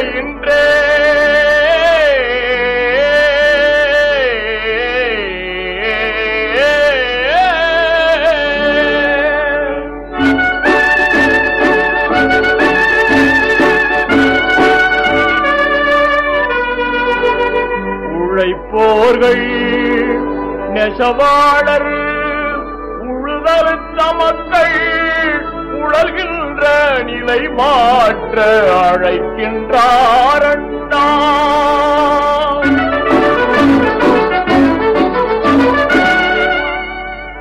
இன்றே உழைப்போர்கள் நெசவாளர் உழுதல் தமக்கள் உழல்கின்ற. நிலை மாற்ற அழைக்கின்றார்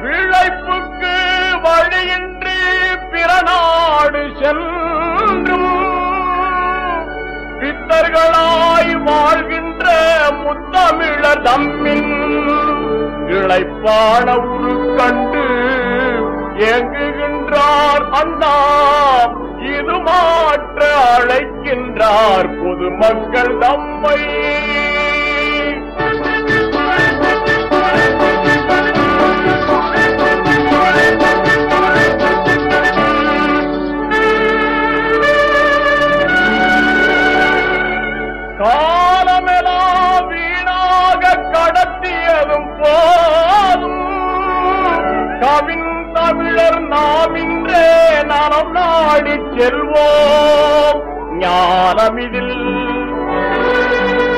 விழைப்புக்கு வழியின்றி பிற நாடு சென்றும் பித்தர்களாய் வாழ்கின்ற முத்தமிழர் தம்மின் இழைப்பான உரு கண்டு ஏங்குகின்றார் அண்ணா. இது மாற்ற அழைக்கின்றார் பொதுமக்கள் தம்மை. காலமெல்லாம் வீணாக கடத்தியதும் போதும். கவின் தமிழர் நாம் ஞானம் நாடி செல்வோம். ஞானமிதில்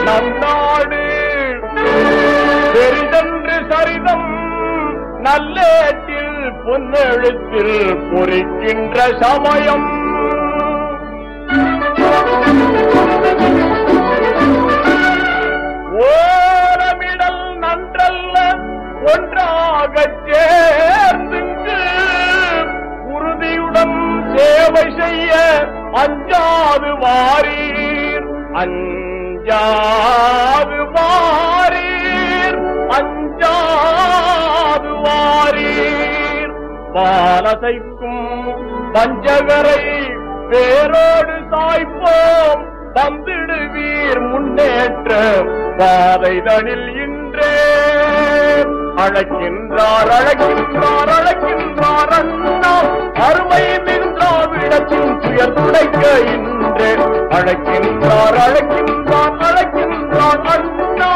நம் நாடு பெரிதன்று சரிதம் நல்லேட்டில் பொன்னெழுத்தில் பொறிக்கின்ற சமயம். சேவை செய்ய அஞ்சாது வாரீர். அஞ்சாது வாரீர். அஞ்சாது வாரீர். பாலசைக்கும் பஞ்சகரை வேரோடு சாய்ப்போம். தந்திடுவீர் முன்னேற்ற பாதைதனில் இன்றே. அழைக்கின்றார் அழைக்கின்றார் அழைக்கின்றார் அண்ணா. அருமை துயர் துடைக்க இன்று. அழைக்கின்றார் அழைக்கின்றார் அழைக்கின்றார் அண்ணா